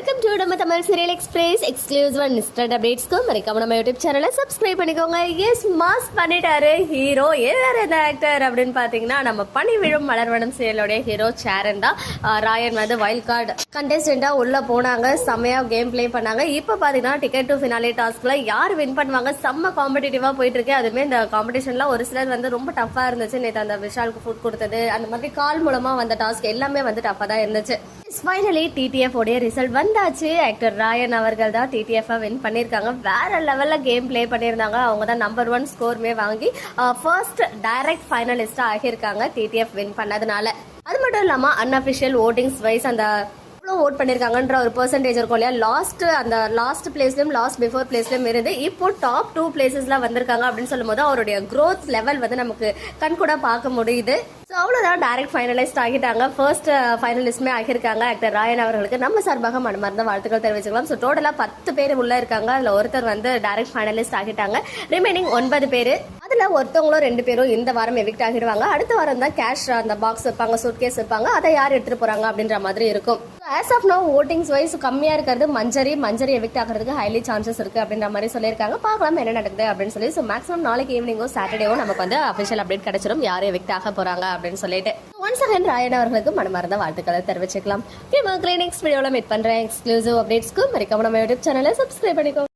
Welcome to நம்ம Tamil serial express exclusive and instant அப்டேட்ஸ்க்கு மறக்காம நம்ம யூடியூப் சேனலை சப்ஸ்கிரைப் பண்ணிக்கோங்க. எஸ் மாஸ் பண்ணிட்டாரு ஹீரோ யார் இந்த ஆக்டர் அப்படின்னு பார்த்தீங்கன்னா நம்ம பனி விழும் மலர்வனம் சீரியலுடைய ஹீரோ சேரன் தான். ராயன் வந்து வைல்ட் கார்டு கண்டெஸ்டண்டாக உள்ளே போனாங்க. செம்மையா கேம் ப்ளே பண்ணாங்க. இப்போ பார்த்தீங்கன்னா டிக்கெட் டு ஃபினாலே டாஸ்க்கில் யார் வின் பண்ணுவாங்க? செம்ம காம்படிட்டிவாக போயிட்டு இருக்கு அதுமே இந்த காம்படிஷன்ல ஒரு சிலர் வந்து ரொம்ப டஃப்பாக இருந்துச்சு. நேற்று அந்த விஷாலுக்கு ஃபுட் கொடுத்தது. அந்த மாதிரி கால் மூலமாக வந்த டாஸ்க் எல்லாமே வந்து டஃப்பாக தான் இருந்துச்சு. ஃபைனலி டிடிஎஃப் உடைய ரிசல்ட் வந்தாச்சு. ஆக்டர் ராயன் அவர்கள் தான் டிடிஎஃப் வின் பண்ணியிருக்காங்க. வேற லெவலில் கேம் ப்ளே பண்ணியிருந்தாங்க. அவங்க தான் நம்பர் ஒன் ஸ்கோருமே வாங்கி ஃபர்ஸ்ட் டைரக்ட் ஃபைனலிஸ்டாக ஆகியிருக்காங்க. டிடிஎஃப் வின் பண்ணதுனால. அது மட்டும் இல்லாமல் அன்அஃபிஷியல் ஓட்டிங்ஸ் வைஸ் அந்த எவ்வளோ ஓட் பண்ணியிருக்காங்கன்ற ஒரு பர்சன்டேஜ் இருக்கும் இல்லையா? லாஸ்ட் அந்த லாஸ்ட் பிளேஸ்லையும் லாஸ்ட் பிஃபோர் பிளேஸ்லையும் இருந்து இப்போ டாப் டூ பிளேசஸ்லாம் வந்திருக்காங்க அப்படின்னு சொல்லும்போது அவருடைய க்ரோத் லெவல் வந்து நமக்கு கண்கூட பார்க்க முடியுது. ஸோ அவ்வளோதான் டைரக்ட் ஃபைனலைஸ்ட் ஆகிட்டாங்க. ஃபர்ஸ்ட் ஃபைனலிஸ்ட்மே uh, ஆகியிருக்காங்க. ஆக்டர் ராயன் அவர்களுக்கு நம்ம சார்பாக மனமார்ந்த வாழ்த்துக்கள் தெரிவிச்சுக்கலாம். ஸோ டோட்டலாக பத்து பேர் உள்ள இருக்காங்க. அதில் ஒருத்தர் வந்து டைரக்ட் ஃபைனலிஸ்ட் ஆகிட்டாங்க. ரிமைனிங் ஒன்பது பேர். அதில் ஒருத்தவங்களும் ரெண்டு பேரும் இந்த வாரம் எவிக்ட் ஆகிடுவாங்க. அடுத்த வாரம் தான் கேஷ் அந்த பாக்ஸ் வைப்பாங்க சூட்கேஸ் வைப்பாங்க. அதை யார் எடுத்துகிட்டு போகிறாங்க அப்படின்ற மாதிரி இருக்கும். As of now votings wise கம்மியாக இருக்கிறது மஞ்சரி. மஞ்சரி எவிக்ட் ஆகிறதுக்கு ஹைலி சான்சஸ் இருக்குது அப்படின்ற மாதிரி சொல்லியிருக்காங்க. பார்க்கலாம் என்ன நடக்குது அப்படின்னு சொல்லி. ஸோ மேக்ஸிமம் நாளைக்கு ஈவினிங்கோ சாட்டர்டேவோ நமக்கு வந்து அஃபிஷியல் அப்டேட் கிடைச்சிடும் யார் எவிக்ட் ஆக போகிறாங்க அப்படின்னு சொல்லிட்டு. ஒன்ஸ் அகன் ராயன் அவர்களுக்கு மனமார்ந்த வாழ்த்துக்களை தெரிவிச்சுக்கலாம். நெக்ஸ்ட் வீடியோவில் மீட் பண்ணுறேன் எக்ஸ்க்ளூசிவ் அப்டேட்ஸ்க்கு மறக்காம நம்ம யூடியூப் சேனலை சப்ஸ்கிரைப் பண்ணிக்கோ